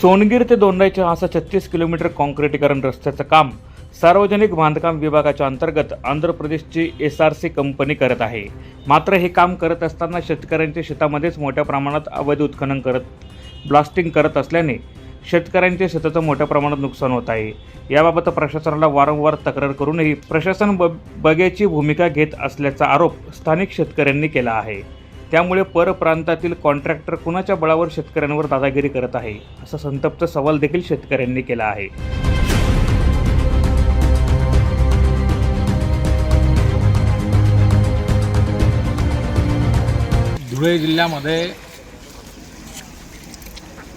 सोनगीर ते दोंडाईच्या असं छत्तीस किलोमीटर काँक्रिटीकरण रस्त्याचं काम सार्वजनिक बांधकाम विभागाच्या अंतर्गत आंध्र प्रदेशची एस आर सी कंपनी करत आहे. मात्र हे काम करत असताना शेतकऱ्यांच्या शेतामध्येच मोठ्या प्रमाणात अवैध उत्खनन करत ब्लास्टिंग करत असल्याने शेतकऱ्यांच्या शेताचं मोठ्या प्रमाणात नुकसान होत आहे. याबाबत प्रशासनाला वारंवार तक्रार करूनही प्रशासन ब बगेची भूमिका घेत असल्याचा आरोप स्थानिक शेतकऱ्यांनी केला आहे. त्यामुळे परप्रांतातील कॉन्ट्रॅक्टर कुणाच्या बळावर शेतकऱ्यांवर दादागिरी करत आहे असा संतप्त सवाल देखील शेतकऱ्यांनी केला आहे. धुळे जिल्ह्यामध्ये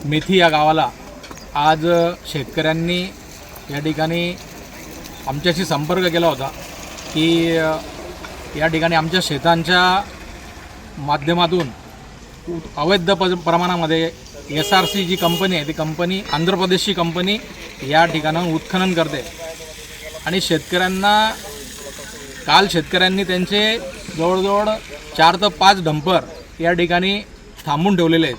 मेथी या गावाला आज शेतकऱ्यांनी या ठिकाणी आमच्याशी संपर्क केला होता की या ठिकाणी आमच्या शेतांच्या माध्यमातून अवैध प प्रमाणामध्ये एस आर सी जी कंपनी आहे ती कंपनी आंध्र प्रदेशची कंपनी या ठिकाणाहून उत्खनन करते. आणि शेतकऱ्यांना काल शेतकऱ्यांनी त्यांचे जवळजवळ चार ते पाच डंपर या ठिकाणी थांबून ठेवलेले आहेत.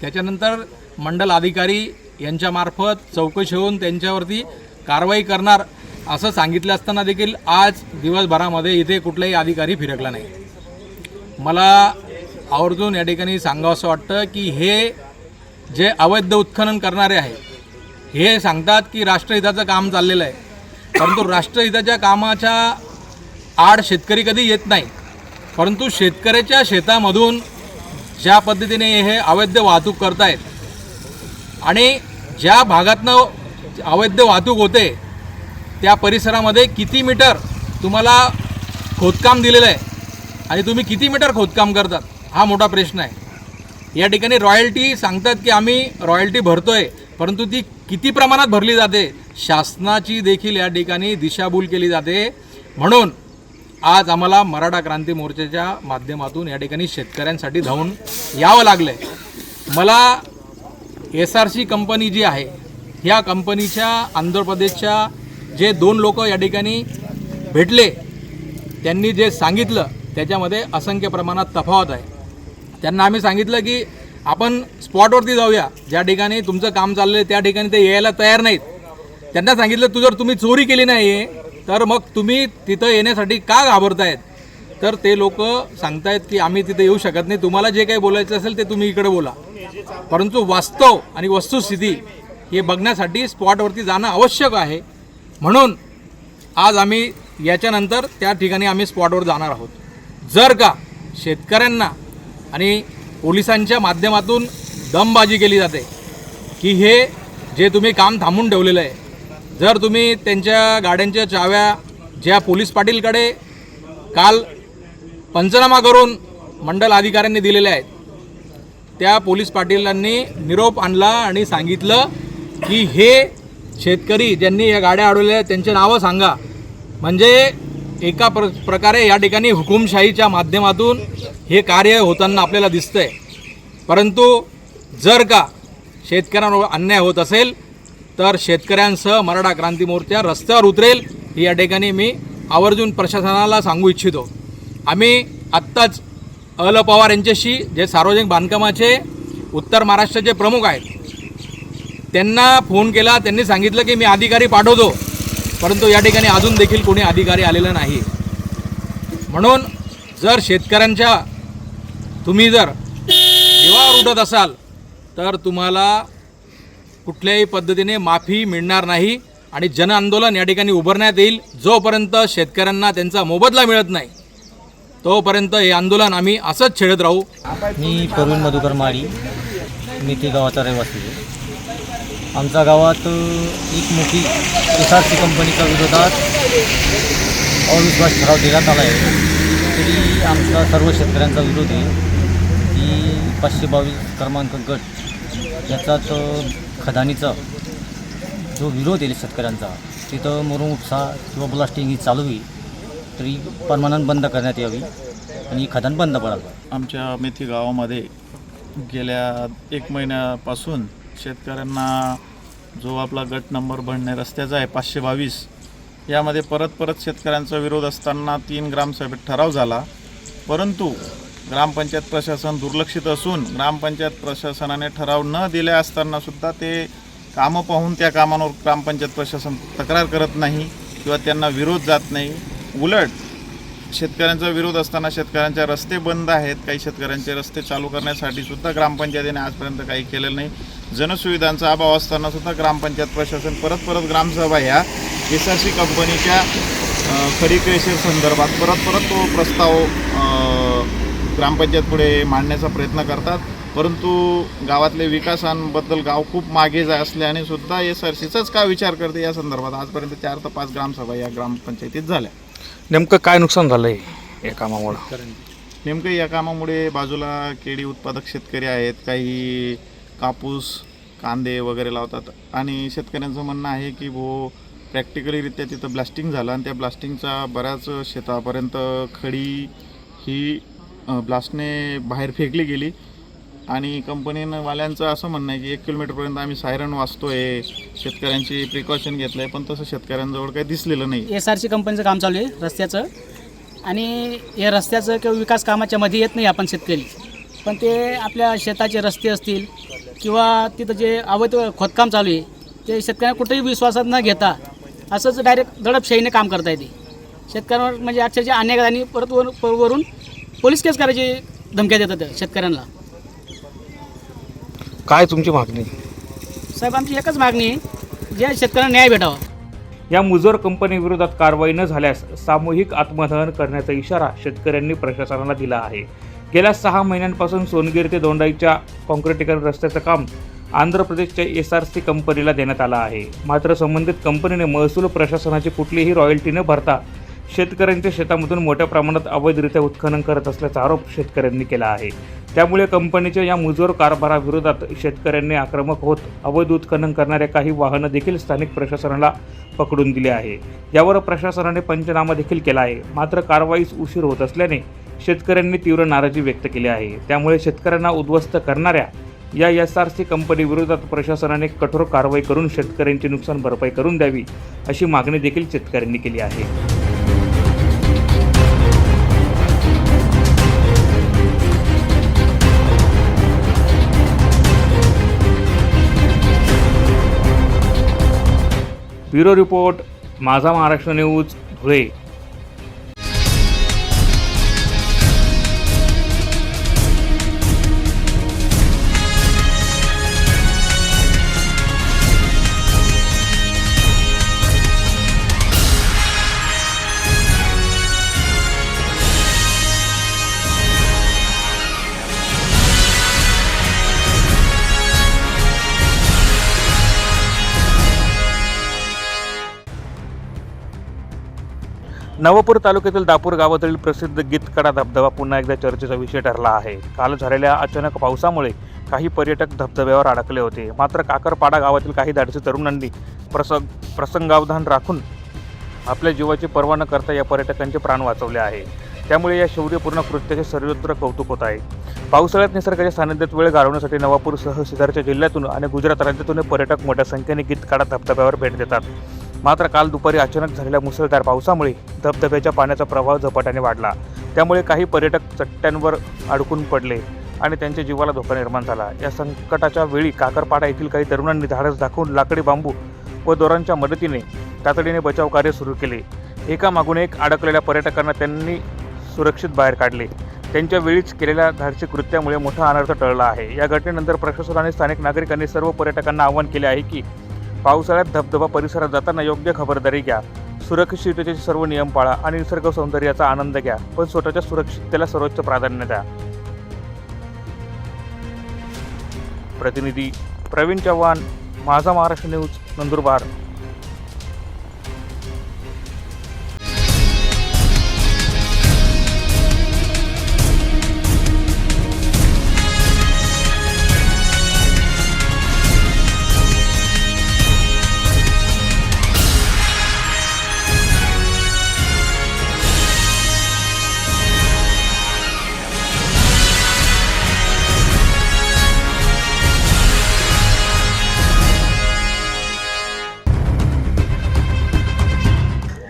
त्याच्यानंतर मंडल अधिकारी यांच्यामार्फत चौकशी होऊन त्यांच्यावरती कारवाई करणार असं सांगितलं असताना देखील आज दिवसभरामध्ये इथे कुठलाही अधिकारी फिरकला नाही. मला आवर्जून या ठिकाणी सांगावं असं वाटतं की हे जे अवैध उत्खनन करणारे आहे हे सांगतात की राष्ट्रहिताचं काम चाललेलं आहे. परंतु राष्ट्रहिताच्या कामाच्या आड शेतकरी कधी येत नाही. परंतु शेतकऱ्याच्या शेतामधून ज्या पद्धतीने हे अवैध वाहतूक करतायत आणि ज्या भागातनं अवैध वाहतूक होते त्या परिसरामध्ये किती मीटर तुम्हाला खोदकाम दिलेलं आहे आणि तुम्ही किती मीटर खोदकाम करतात? हा मोठा प्रश्न आहे. या ठिकाणी रॉयल्टी सांगतात की आम्ही रॉयल्टी भरतोय परंतु ती किती प्रमाणात भरली जाते? शासनाची देखील या ठिकाणी दिशाभूल केली जाते. म्हणून आज आम्हाला मराठा क्रांती मोर्चाच्या माध्यमातून या ठिकाणी शेतकऱ्यांसाठी धावून यावं लागलं आहे मला एस आर सी कंपनी जी आहे ह्या कंपनीच्या आंध्र प्रदेशच्या जे दोन लोक या ठिकाणी भेटले त्यांनी जे सांगितलं त्याच्यामध्ये असंख्य प्रमाणात तफावत आहे. त्यांना आम्ही सांगितलं की आपण स्पॉटवरती जाऊया. ज्या ठिकाणी तुमचं काम चाललं आहे त्या ठिकाणी ते यायला तयार नाहीत. त्यांना सांगितलं तू जर तुम्ही चोरी केली नाही आहे तर मग तुम्ही तिथं येण्यासाठी का घाबरतायत? तर ते लोक सांगतायत की आम्ही तिथे येऊ शकत नाही. तुम्हाला जे काही बोलायचं असेल ते तुम्ही इकडे बोला. परंतु वास्तव आणि वस्तुस्थिती हे बघण्यासाठी स्पॉटवरती जाणं आवश्यक आहे. म्हणून आज आम्ही याच्यानंतर त्या ठिकाणी आम्ही स्पॉटवर जाणार आहोत. जर का शेतकऱ्यांना आणि पोलिसांच्या माध्यमातून दमबाजी केली जाते की हे जे तुम्ही काम थांबून ठेवलेलं आहे जर तुम्ही त्यांच्या गाड्यांच्या चाव्या ज्या पोलीस पाटीलकडे काल पंचनामा करून मंडल अधिकाऱ्यांनी दिलेल्या आहेत त्या पोलीस पाटीलांनी निरोप आणला आणि सांगितलं की हे शेतकरी ज्यांनी या गाड्या अडवल्या आहेत त्यांचे नावं सांगा. म्हणजे एका प्र प्रकारे या ठिकाणी हुकुमशाहीच्या माध्यमातून हे कार्य होताना आपल्याला दिसतंय. परंतु जर का शेतकऱ्यांवर अन्याय होत असेल तर शेतकऱ्यांसह मराठा क्रांती मोर्चा रस्त्यावर उतरेल ही या ठिकाणी मी आवर्जून प्रशासनाला सांगू इच्छितो. आम्ही आत्ताच अल पवार यांच्याशी जे सार्वजनिक बांधकामाचे उत्तर महाराष्ट्राचे प्रमुख आहेत त्यांना फोन केला त्यांनी सांगितलं की मी अधिकारी पाठवतो. परंतु या ठिकाणी अजून देखील कोणी अधिकारी आलेला नाही. म्हणून जर शेतकऱ्यांच्या तुम्ही जर जीवावर उठत असाल तर तुम्हाला कुठल्याही पद्धतीने माफी मिळणार नाही आणि जनआंदोलन या ठिकाणी उभारण्यात येईल. जोपर्यंत शेतकऱ्यांना त्यांचा मोबदला मिळत नाही तोपर्यंत हे आंदोलन आम्ही असंच छेडत राहू. मी प्रवीण मधुकर माळी मेथी गावाचा रहिवासी आहे. आमच्या गावात एकमुखी एक मोठी एस आर सी कंपनीच्या विरोधात अविश्वास ठराव देण्यात आला आहे. तरी आमचा सर्व शेतकऱ्यांचा विरोध आहे की पाचशे बावीस क्रमांक गट याचाच खदानीचा जो विरोध आहे शेतकऱ्यांचा तिथं मरून उपसा किंवा ब्लास्टिंग ही चालू आहे तरी परमानंट बंद करण्यात यावी आणि खदान बंद पडावं. आमच्या मेथी गावामध्ये गेल्या एक महिन्यापासून शेतकऱ्यांना जो आपला गट नंबर भरणे रस्त्याचा आहे पाचशे बावीस यामध्ये परत परत शेतकऱ्यांचा विरोध असताना तीन ग्रामसभेत ठराव झाला. परंतु ग्रामपंचायत प्रशासन दुर्लक्षित असून ग्रामपंचायत प्रशासनाने ठराव न दिले असतानासुद्धा ते कामं पाहून त्या कामांवर ग्रामपंचायत प्रशासन तक्रार करत नाही किंवा त्यांना विरोध जात नाही. उलट शेतकऱ्यांचा विरोध असताना शेतकऱ्यांचे रस्ते बंद आहेत. काही शेतकऱ्यांचे रस्ते चालू करण्यासाठी सुद्धा ग्रामपंचायतीने आजपर्यंत काही केलेलं नाही. जनसुविधांचा अभाव असताना सुद्धा ग्रामपंचायत प्रशासन परत परत ग्रामसभा ह्या एस आर सी कंपनीच्या क्रेशर संदर्भात परत परत तो प्रस्ताव ग्रामपंचायत पुढे मांडण्याचा प्रयत्न करतात. परंतु गावातले विकासांबद्दल गाव खूप मागे जा असल्याने सुद्धा एस आर सीचाच का विचार करते? या संदर्भात आजपर्यंत चार ते पाच ग्रामसभा या ग्रामपंचायतीत झाल्या. नेमकं काय नुकसान झालंय या कामामुळं? नेमकं या कामामुळे बाजूला केळी उत्पादक शेतकरी आहेत काही कापूस कांदे वगैरे लावतात. आणि शेतकऱ्यांचं म्हणणं आहे की भो प्रॅक्टिकलीरित्या तिथं ब्लास्टिंग झालं आणि त्या ब्लास्टिंगचा बऱ्याच शेतापर्यंत खडी ही ब्लास्टने बाहेर फेकली गेली. आणि कंपनीनं वाल्यांचं असं म्हणणं आहे की एक किलोमीटरपर्यंत आम्ही सायरन वाचतो आहे शेतकऱ्यांची प्रिकॉशन घेतलं आहे पण तसं शेतकऱ्यांजवळ काही दिसलेलं नाही. एस आर सी कंपनीचं काम चालू आहे रस्त्याचं. आणि या रस्त्याचं किंवा विकास कामाच्या मध्ये येत नाही आपण शेतकरी. पण ते आपल्या शेताचे रस्ते असतील किंवा तिथं जे अवैध खोदकाम चालू आहे ते शेतकऱ्यांना कुठेही विश्वासात न घेता असंच डायरेक्ट दडपशाहीने काम करता येते. शेतकऱ्यांवर म्हणजे अक्षरशः अनेक आणि परत वर वर- वरून पोलीस केस करायची धमक्या देतात शेतकऱ्यांना. काय तुमची मागणी? साहेब आमची एकच मागणी आहे ज्या शेतकऱ्यांना न्याय भेटावा. या मुजोर कंपनी विरोधात कारवाई न झाल्यास सामूहिक आत्मदहन करण्याचा इशारा शेतकऱ्यांनी प्रशासनाला दिला आहे. गेल्या सहा महिन्यांपासून सोनगीर ते दोंडाईच्या काँक्रिटीकरण रस्त्याचं काम आंध्र प्रदेशच्या एस आर सी कंपनीला देण्यात आलं आहे. मात्र संबंधित कंपनीने महसूल प्रशासनाची कुठलीही रॉयल्टी न भरता शेतकऱ्यांच्या शेतामधून मोठ्या प्रमाणात अवैधरित्या उत्खनन करत असल्याचा आरोप शेतकऱ्यांनी केला आहे. त्यामुळे कंपनीच्या या मुजोर कारभाराविरोधात शेतकऱ्यांनी आक्रमक होत अवैध उत्खनन करणाऱ्या काही वाहनं देखील स्थानिक प्रशासनाला पकडून दिली आहे. यावर प्रशासनाने पंचनामा देखील केला आहे. मात्र कारवाईस उशीर होत असल्याने शेतकऱ्यांनी तीव्र नाराजी व्यक्त केली आहे. त्यामुळे शेतकऱ्यांना उद्ध्वस्त करणाऱ्या या एस आर सी कंपनीविरोधात प्रशासनाने कठोर कारवाई करून शेतकऱ्यांची नुकसान भरपाई करून द्यावी अशी मागणी देखील शेतकऱ्यांनी केली आहे. ब्युरो रिपोर्ट माझा महाराष्ट्र न्यूज धुळे. नवापूर तालुक्यातील दापूर गावातील प्रसिद्ध गीतकडा धबधबा पुन्हा एकदा चर्चेचा विषय ठरला आहे. काल झालेल्या अचानक पावसामुळे काही पर्यटक धबधब्यावर अडकले होते. मात्र काकरपाडा गावातील काही धाडसी तरुणांनी प्रसंग प्रसंगावधान राखून आपल्या जीवाची पर्वा न करता या पर्यटकांचे प्राण वाचवले आहे. त्यामुळे या शौर्यपूर्ण कृत्याचे सर्वत्र कौतुक होत आहे. पावसाळ्यात निसर्गाच्या सानिध्यात वेळ घालवण्यासाठी नवापूरसह शेजारच्या जिल्ह्यातून आणि गुजरात राज्यातून पर्यटक मोठ्या संख्येने गीतकाडा धबधब्यावर भेट देतात. मात्र काल दुपारी अचानक झालेल्या मुसळधार पावसामुळे धबधब्याच्या पाण्याचा प्रवाह झपाट्याने वाढला. त्यामुळे काही पर्यटक चट्ट्यांवर अडकून पडले आणि त्यांच्या जीवाला धोका निर्माण झाला. या संकटाच्या वेळी काकरपाडा येथील काही तरुणांनी धाडस दाखवून लाकडी बांबू व दोरांच्या मदतीने तातडीने बचाव कार्य सुरू केले. एका मागून एक अडकलेल्या पर्यटकांना त्यांनी सुरक्षित बाहेर काढले. त्यांच्या वेळीच केलेल्या धाडसी कृत्यामुळे मोठा अनर्थ टळला आहे. या घटनेनंतर प्रशासन आणि स्थानिक नागरिकांनी सर्व पर्यटकांना आवाहन केले आहे की पावसाळ्यात धबधबा परिसरात जाताना योग्य खबरदारी घ्या. सुरक्षिततेचे सर्व नियम पाळा आणि निसर्ग सौंदर्याचा आनंद घ्या. पण स्वतःच्या सुरक्षिततेला सर्वोच्च प्राधान्य द्या. प्रतिनिधी प्रवीण चव्हाण माझा महाराष्ट्र न्यूज नंदुरबार.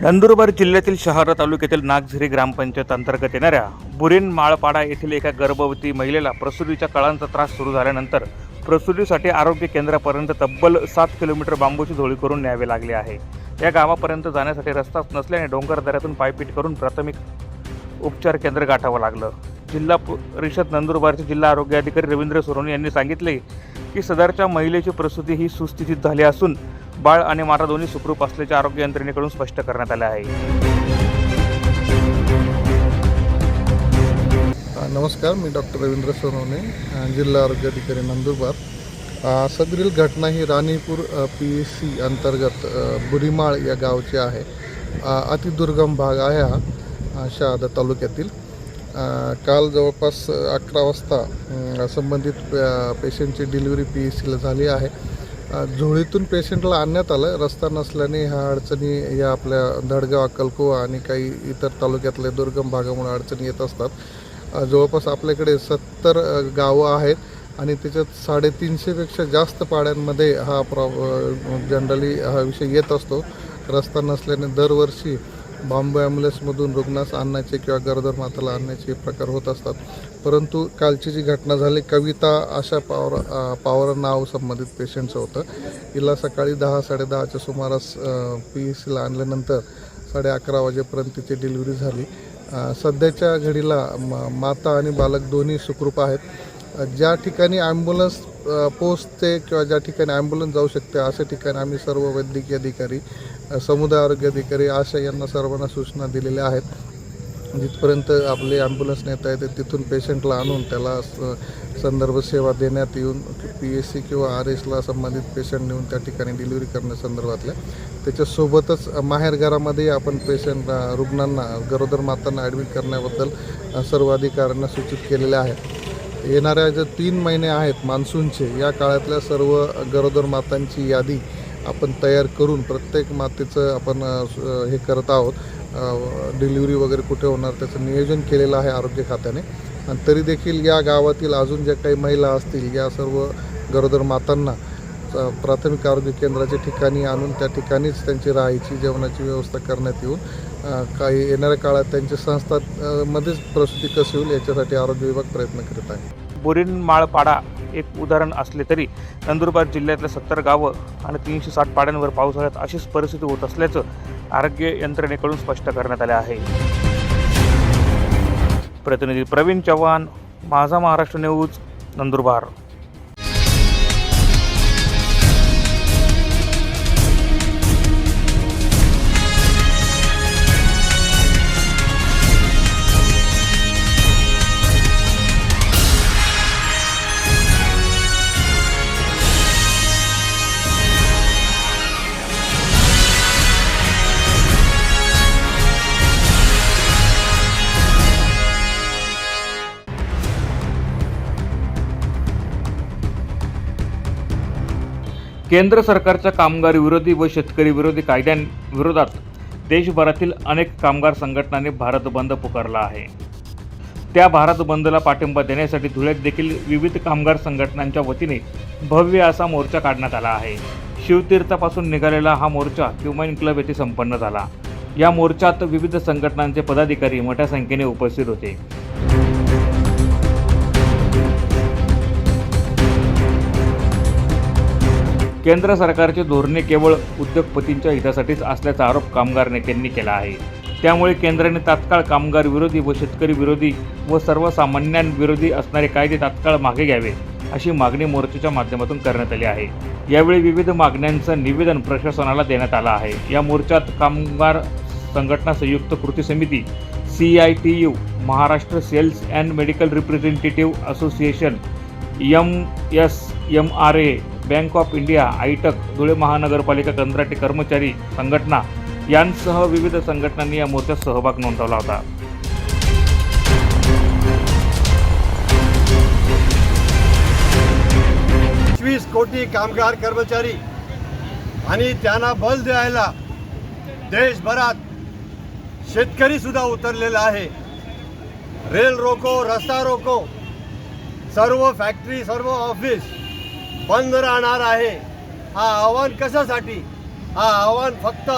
नंदुरबार जिल्ह्यातील शहर तालुक्यातील नागझिरी ग्रामपंचायत अंतर्गत येणाऱ्या बुरीन माळपाडा येथील एका गर्भवती महिलेला प्रसुतीच्या कळांचा त्रास सुरू झाल्यानंतर प्रसूतीसाठी आरोग्य केंद्रापर्यंत तब्बल सात किलोमीटर बांबूची झोळी करून न्यावे लागले आहे. या गावापर्यंत जाण्यासाठी रस्ताच नसल्याने डोंगर दऱ्यातून पायपीट करून प्राथमिक उपचार केंद्र गाठावं लागलं. जिल्हा परिषद नंदुरबारचे जिल्हा आरोग्य अधिकारी रवींद्र सोनवणे यांनी सांगितले की सदरच्या महिलेची प्रसूती ही सुस्थितीत झाली असून बाळ आणि माता दोन्ही सुखरूप असल्याचे आरोग्य यंत्रणेकडून स्पष्ट करण्यात आले आहे. नमस्कार मी डॉक्टर रवींद्र सोनवणे जिल्हा आरोग्य अधिकारी नंदुरबार. सदरील घटना ही राणीपूर पी एस सी अंतर्गत बुरीमाळ या गावची आहे. अति अतिदुर्गम भाग आहे हा शहादा तालुक्यातील. काल जवळपास अकरा वाजता संबंधित पेशंटची डिलिव्हरी पी एस सीला झाली आहे. झोळीतून पेशंटला आणण्यात आलं. रस्ता नसल्याने ह्या अडचणी या आपल्या धडगाव अक्कलकुवा आणि काही इतर तालुक्यातल्या दुर्गम भागामुळे अडचणी येत असतात. जवळपास आपल्याकडे सत्तर गावं आहेत आणि त्याच्यात साडेतीनशेपेक्षा जास्त पाड्यांमध्ये हा प्रॉ जनरली हा विषय येत असतो. रस्ता नसल्याने दरवर्षी बॉम्बे ॲम्ब्युलन्समधून रुग्णास आणण्याचे किंवा गरोदर माताला आणण्याचे प्रकार होत असतात. परंतु कालची जी घटना झाली कविता अशा पावर पावर नाव संबंधित पेशंटचं होतं. हिला सकाळी दहा साडेदहाच्या सुमारास पी एस सीला आणल्यानंतर साडे अकरा वाजेपर्यंत तिची डिलिव्हरी झाली. सध्याच्या घडीला म माता आणि बालक दोन्ही सुखरूप आहेत. ज्या ठिकाणी ॲम्ब्युलन्स पोचते किंवा ज्या ठिकाणी ॲम्ब्युलन्स जाऊ शकते अशा ठिकाणी आम्ही सर्व वैद्यकीय अधिकारी समुदाय आरोग्य अधिकारी आशा यांना सर्वांना सूचना दिलेल्या आहेत. जिथपर्यंत आपले ॲम्ब्युलन्स नेता येते तिथून पेशंटला आणून त्याला स- संदर्भ सेवा देण्यात येऊन पी एस सी किंवा आर एसला संबंधित पेशंट नेऊन त्या ठिकाणी डिलिव्हरी करण्यासंदर्भातल्या त्याच्यासोबतच माहेरघरामध्ये आपण पेशंट रुग्णांना गरोदर मातांना ॲडमिट करण्याबद्दल सर्व अधिकाऱ्यांना सूचित केलेले आहे. येणाऱ्या जे तीन महिने आहेत मान्सूनचे या काळातल्या सर्व गरोदर मातांची यादी आपण तयार करून प्रत्येक मातेचं आपण हे करत आहोत. डिलिव्हरी वगैरे कुठे होणार त्याचं नियोजन केलेलं आहे आरोग्य खात्याने. आणि तरी देखील या गावातील अजून ज्या काही महिला असतील या सर्व गरोदर मातांना प्राथमिक आरोग्य केंद्राच्या ठिकाणी आणून त्या ठिकाणीच त्यांची राहायची जेवणाची व्यवस्था करण्यात येऊन काही येणाऱ्या काळात त्यांच्या संस्था मध्येच प्रसूती कशी होईल याच्यासाठी आरोग्य विभाग प्रयत्न करत आहे. बोरीन माळपाडा एक उदाहरण असले तरी नंदुरबार जिल्ह्यातल्या सत्तर गावं आणि तीनशे साठ पाड्यांवर पावसाळ्यात अशीच परिस्थिती होत असल्याचं आरोग्य यंत्रणेकडून स्पष्ट करण्यात आले आहे. प्रतिनिधी प्रवीण चव्हाण माझा महाराष्ट्र न्यूज नंदुरबार. केंद्र सरकारच्या कामगार विरोधी व शेतकरी विरोधी कायद्यांविरोधात देशभरातील अनेक कामगार संघटनांनी भारत बंद पुकारला आहे. त्या भारत बंदला पाठिंबा देण्यासाठी धुळ्यात देखील विविध कामगार संघटनांच्या वतीने भव्य असा मोर्चा काढण्यात आला आहे. शिवतीर्थापासून निघालेला हा मोर्चा ह्युमन क्लब येथे संपन्न झाला. या मोर्चात विविध संघटनांचे पदाधिकारी मोठ्या संख्येने उपस्थित होते. केंद्र सरकारचे धोरणे केवळ उद्योगपतींच्या हितासाठीच असल्याचा आरोप कामगार नेत्यांनी केला आहे. त्यामुळे केंद्राने तात्काळ कामगार विरोधी व शेतकरी विरोधी व सर्वसामान्यांविरोधी असणारे कायदे तात्काळ मागे घ्यावे अशी मागणी मोर्चाच्या माध्यमातून करण्यात आली आहे. यावेळी विविध मागण्यांचं निवेदन प्रशासनाला देण्यात आलं आहे. या मोर्चात कामगार संघटना संयुक्त कृती समिती C I T U Maharashtra sales and medical representative association M S M R A bank of India AITUC Dhule महानगरपालिका कंत्राटी कर्मचारी संघटना यांसह विविध संघटनांनी या मोर्चात सहभाग नोंदवला होता. पंचवीस कोटी कामगार कर्मचारी आणि त्यांना बल द्यायला देशभरात शेतकरी सुद्धा उतरलेला आहे. रेल रोको रस्ता रोको सर्व फॅक्टरी सर्व ऑफिस बंद राहणार आहे. हा आव्हान कशासाठी? हा आव्हान फक्त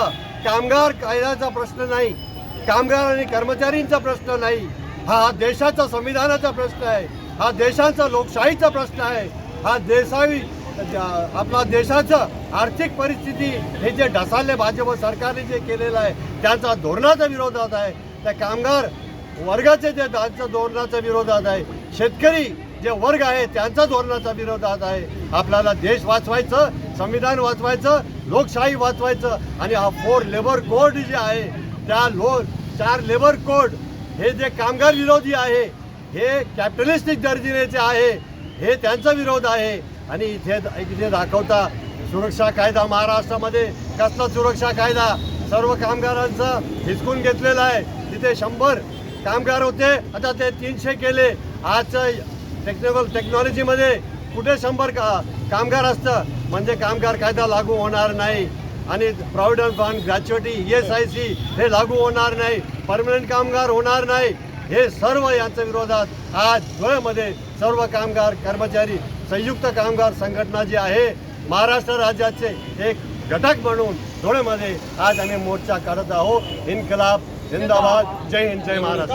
कामगार कायद्याचा प्रश्न नाही. कामगार आणि कर्मचारींचा प्रश्न नाही. हा देशाचा संविधानाचा प्रश्न आहे. हा देशाचा लोकशाहीचा प्रश्न आहे. हा देशावी आपला देशाचं आर्थिक परिस्थिती हे जे ढसाले भाजप सरकारने जे केलेलं आहे त्यांचा धोरणाचा विरोधात आहे. त्या कामगार वर्गाचे जे त्यांच्या धोरणाचा विरोधात आहे. शेतकरी जे वर्ग आहे त्यांचा धोरणाचा विरोध आज आहे. आपल्याला देश वाचवायचं संविधान वाचवायचं लोकशाही वाचवायचं आणि हा फोर लेबर कोड जे आहे त्या लो चार लेबर कोड हे जे कामगार विरोधी आहे हे कॅपिटलिस्टिक दर्जिनेचे आहे हे त्यांचा विरोध आहे. आणि इथे इथे दाखवता सुरक्षा कायदा महाराष्ट्रामध्ये. कसला सुरक्षा कायदा? सर्व कामगारांचा हिसकून घेतलेला आहे. तिथे शंभर कामगार होते. आता ते तीनशे केले. आज टेक्निकल टेक्नॉलॉजीमध्ये कुठे शंभर का कामगार असतं म्हणजे कामगार कायदा लागू होणार नाही. आणि provident fund gratuity E S I C हे लागू होणार नाही. परमनंट कामगार होणार नाही. हे सर्व यांच्या विरोधात आज धुळेमध्ये सर्व कामगार कर्मचारी संयुक्त कामगार संघटना जी आहे महाराष्ट्र राज्याचे एक घटक म्हणून धुळेमध्ये आज आम्ही मोर्चा काढत आहोत. इन्कलाब जिंदाबाद. जय हिंद जय महाराष्ट्र.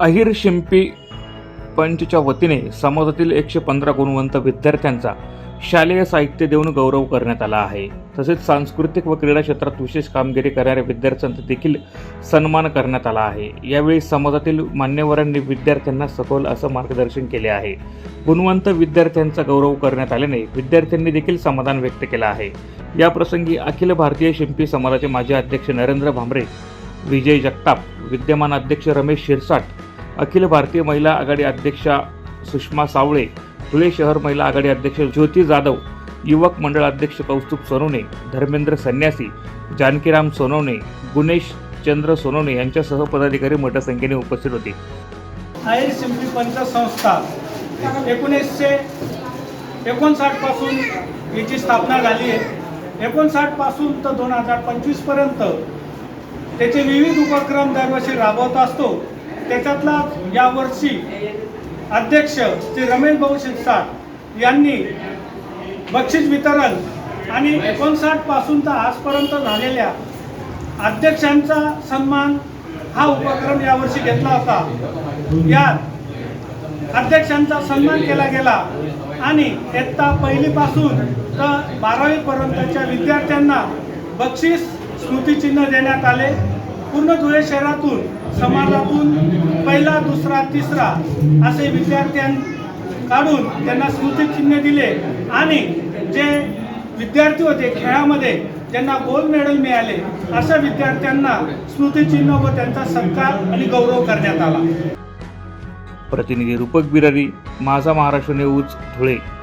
अहिर शिंपी पंचच्या वतीने समाजातील एकशे पंधरा गुणवंत विद्यार्थ्यांचा शालेय साहित्य देऊन गौरव करण्यात आला आहे. तसेच सांस्कृतिक व क्रीडा क्षेत्रात विशेष कामगिरी करणाऱ्या विद्यार्थ्यांचा देखील सन्मान करण्यात आला आहे. यावेळी समाजातील मान्यवरांनी विद्यार्थ्यांना सखोल असं मार्गदर्शन केले आहे. गुणवंत विद्यार्थ्यांचा गौरव करण्यात आल्याने विद्यार्थ्यांनी देखील समाधान व्यक्त केलं आहे. या प्रसंगी अखिल भारतीय शिंपी समाजाचे माजी अध्यक्ष नरेंद्र भांबरे विजय जगताप विद्यमान अध्यक्ष रमेश शिरसाट अखिल भारतीय महिला आघाडी अध्यक्षा सुषमा सावळे धुळे शहर महिला आघाडी अध्यक्ष ज्योती जाधव युवक मंडळ अध्यक्ष कौस्तुभ सोनवणे धर्मेंद्र संन्यासी जानकीराम सोनवणे गुणेश चंद्र सोनवणे यांच्यासह पदाधिकारी मोठ्या संख्येने उपस्थित होते. आयर शिंपी पंचसंस्था एकोणीसशे एकोणसाठपासून याची स्थापना झाली आहे. एकोणसाठपासून तर दोन हजार पंचवीसपर्यंत त्याचे विविध उपक्रम दरवर्षी राबवत असतो. त्याच्यातला यावर्षी अध्यक्ष श्री रमेश भाऊ शिरसाट यांनी बक्षीस वितरण आणि एकोणसाठपासून तर आजपर्यंत झालेल्या अध्यक्षांचा सन्मान हा उपक्रम यावर्षी घेतला होता. यात अध्यक्षांचा सन्मान केला गेला आणि इयत्ता पहिलीपासून तर बारावीपर्यंतच्या विद्यार्थ्यांना बक्षीस स्मृतिचिन्ह देण्यात आले. पूर्ण धुळे शहरातून समाजातून पहिला दुसरा तिसरा असे विद्यार्थ्यां काढून त्यांना स्मृतिचिन्ह दिले. आणि जे विद्यार्थी होते खेळामध्ये ज्यांना गोल्ड मेडल मिळाले. अशा विद्यार्थ्यांना स्मृतिचिन्ह व त्यांचा सत्कार आणि गौरव करण्यात आला. प्रतिनिधी रूपक बिरारी माझा महाराष्ट्र न्यूज धुळे.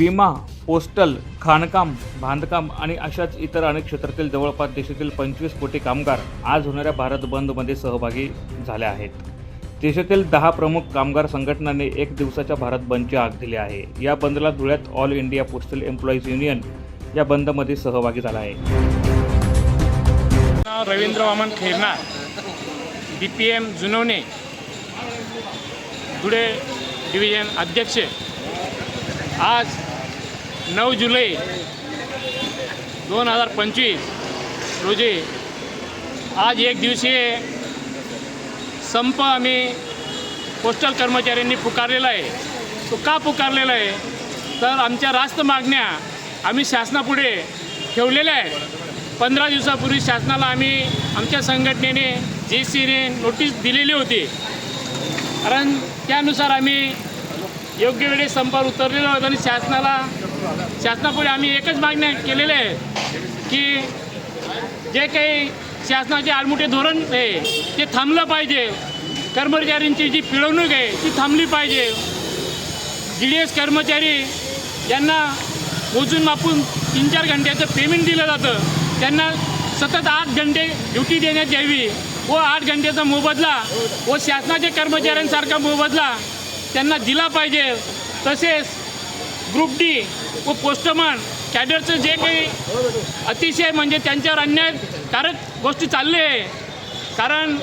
विमा पोस्टल खाणकाम बांधकाम आणि अशाच इतर अनेक क्षेत्रातील जवळपास देशातील पंचवीस कोटी कामगार आज होणाऱ्या भारत बंदमध्ये सहभागी झाले आहेत. देशातील दहा प्रमुख कामगार संघटनांनी एक दिवसाच्या भारत बंदची आग दिली आहे. या बंदला धुळ्यात all India postal employees union या बंदमध्ये सहभागी झाला आहे. Ravindra Waman Kherna B P M Junawane Dhule division अध्यक्ष. आज नऊ जुलै दोन हजार पंचवीस रोजी आज एक दिवसीय संप आम्ही पोस्टल कर्मचाऱ्यांनी पुकारलेला आहे. तो का पुकारलेला आहे? तर आमच्या रास्त मागण्या आम्ही शासनापुढे ठेवलेल्या आहेत. पंधरा दिवसापूर्वी शासनाला आम्ही आमच्या संघटनेने जे सीने नोटीस दिलेली होती. कारण त्यानुसार आम्ही योग्य वेळी संपावर उतरलेलो आहोत आणि शासनाला शासनापुढे आम्ही एकच मागण्या केलेल्या आहे की जे काही शासनाचे आडमुठे धोरण आहे ते थांबलं पाहिजे. कर्मचाऱ्यांची जी पिळवणूक आहे ती थांबली पाहिजे. डी डी एस कर्मचारी यांना मोजून मापून तीन चार घंट्याचं पेमेंट दिलं जातं. त्यांना सतत आठ घंटे ड्युटी देण्यात यावी व आठ घंट्याचा मोबदला व शासनाच्या कर्मचाऱ्यांसारखा मोबदला त्यांना दिला पाहिजे. तसेच ग्रुप डी व पोस्टमन कॅडरचं जे काही अतिशय म्हणजे त्यांच्यावर अन्यायकारक गोष्टी चालले आहे. कारण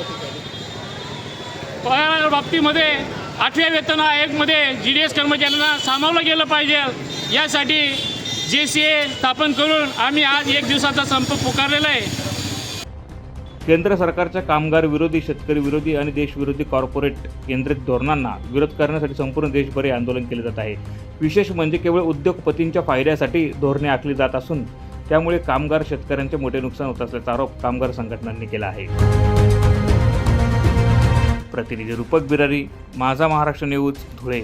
पगार बाबतीमध्ये आठव्या वेतन आयोगमध्ये जी डी एस कर्मचाऱ्यांना सामावलं गेलं पाहिजे. यासाठी जे सी ए स्थापन करून आम्ही आज एक दिवसाचा संप पुकारलेला आहे. केंद्र सरकारच्या कामगार विरोधी शेतकरी विरोधी आणि देशविरोधी कॉर्पोरेट केंद्रित धोरणांना विरोध करण्यासाठी संपूर्ण देशभर हे आंदोलन केले जात आहे. विशेष म्हणजे केवळ उद्योगपतींच्या फायद्यासाठी धोरणे आखली जात असून त्यामुळे कामगार शेतकऱ्यांचे मोठे नुकसान होत असल्याचा आरोप कामगार संघटनांनी केला आहे. प्रतिनिधी रूपक बिरारी माझा महाराष्ट्र न्यूज धुळे.